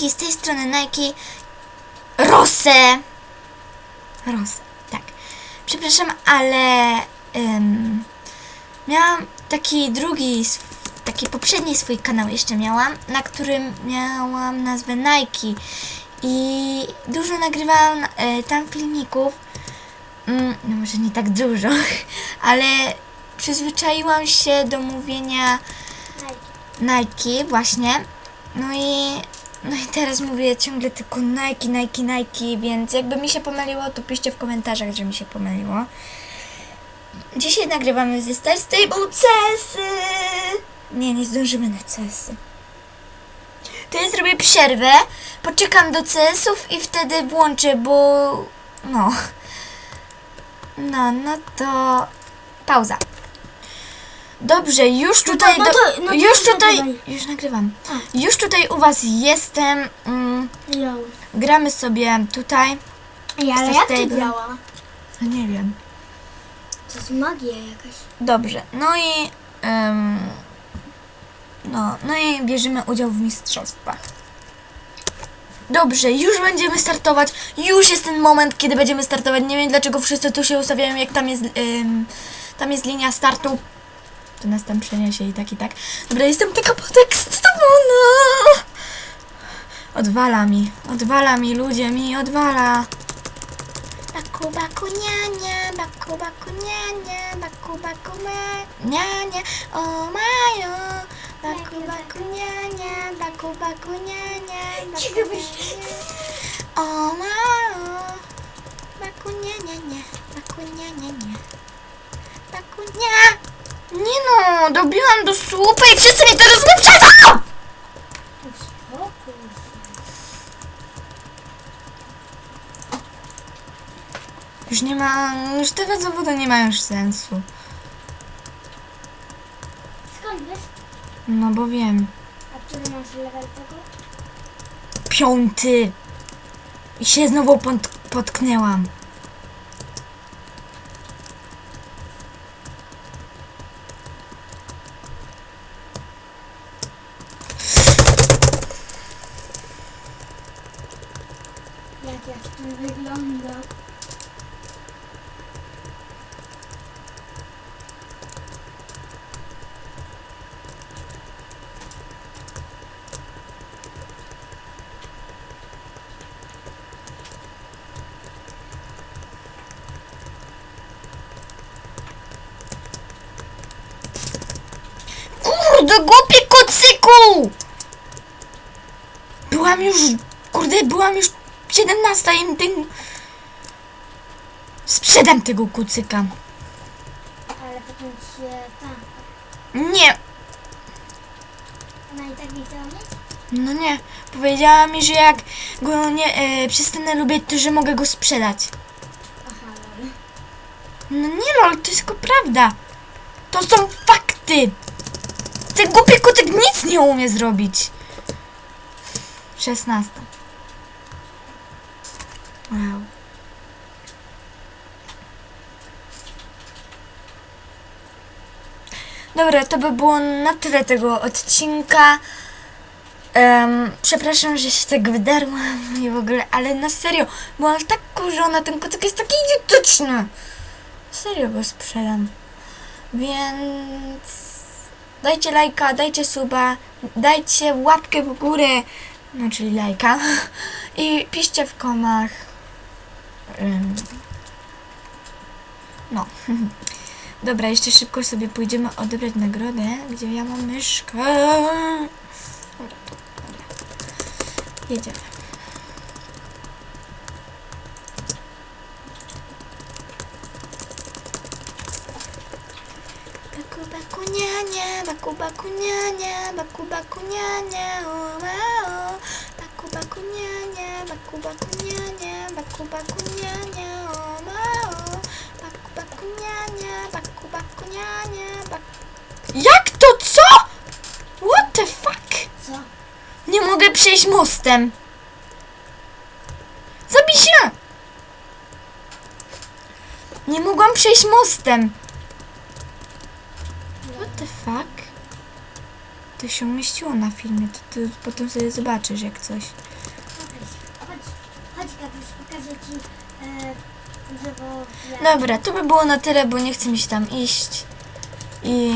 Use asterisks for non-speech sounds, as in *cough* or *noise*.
Nike, z tej strony Nike. Rosę. Rosę, tak. Przepraszam, ale em, miałam taki drugi, taki poprzedni swój kanał jeszcze miałam, na którym miałam nazwę Nike i dużo nagrywałam e, tam filmików. Mm, no może nie tak dużo, *laughs* ale przyzwyczaiłam się do mówienia Nike właśnie. No i, no i teraz mówię ciągle tylko Nike, Nike, Nike, więc jakby mi się pomyliło, to piszcie w komentarzach, że mi się pomyliło. Dzisiaj nagrywamy ze Star Stable CSy. Nie, nie zdążymy na CSy. To ja zrobię przerwę, poczekam do CS-ów i wtedy włączę, bo no. No, no to pauza. Dobrze, już tutaj, no do, to- no to już tutaj, nagrywaj. już nagrywam. Już tutaj u was jestem. Mm, gramy sobie tutaj. Ej, ale Jesteś jak to działa? No nie wiem. To jest magia jakaś. Dobrze, no i em, no, no i bierzemy udział w mistrzostwach. Dobrze, już będziemy startować. Już jest ten moment, kiedy będziemy startować. Nie wiem dlaczego wszyscy tu się ustawiają, jak tam jest em, tam jest linia startu. To nas tam przeniesie i tak i tak. Dobra, jestem taka podekscytowana. Odwala mi, odwala mi, ludzie mi odwala. Baku, baku, nie, nie, baku, baku, nie, nie, baku, baku, me, nie, nie, o majo. Baku, baku, nie, nie, baku, baku, nie, nie, baku, baku, nie. O majo. Baku, nie, nie, nie, baku, nie, nie, nie. Baku, nie. Nie no, dobiłam do słupy i wszyscy mi teraz wyprzedzą! Uspokój Już nie ma, już te zawody nie mają już sensu. Skąd wiesz? No bo wiem. A który masz level tego? Piąty. I się znowu pot, potknęłam. Jak tym wygląda? Kurde, głupi kucyku! Byłam już, kurde, byłam już 17 i ten... Sprzedam tego kucyka. Ale potem się. Nie, Ona i tak nie chciała mieć? no nie. Powiedziała mi, że jak go nie e, przestanę lubić, to że mogę go sprzedać. Aha, dobra. No nie lol, to jest tylko prawda. To są fakty. Ten głupi kucyk nic nie umie zrobić. 16. Wow. Dobra, to by było na tyle tego odcinka. Em, przepraszam, że się tak wydarłam i w ogóle, ale na serio, byłam tak kurzona, ten kotek jest taki idiotyczny. Serio go sprzedam. Więc dajcie lajka, dajcie suba, dajcie łapkę w górę, no czyli lajka *laughs* i piszcie w komach. No. *laughs* Dobra, jeszcze szybko sobie pójdziemy odebrać nagrodę, gdzie ja mam myszkę. Dobra, tu, dobra. Jedziemy. Baku baku nie nie, baku baku nie nie, baku baku nie nie, o o. Baku baku nie nie, baku baku nie nie, baku baku nie nie, o ma o. Baku baku nie nie, baku baku nie, bak... Jak to co? What the fuck? Co? Nie mogę przejść mostem. Zabij się! Nie mogłam przejść mostem. What the fuck? To się umieściło na filmie, to ty potem sobie zobaczysz jak coś dzieci żeby... Dobra, to by było na tyle, bo nie chcę mi się tam iść. I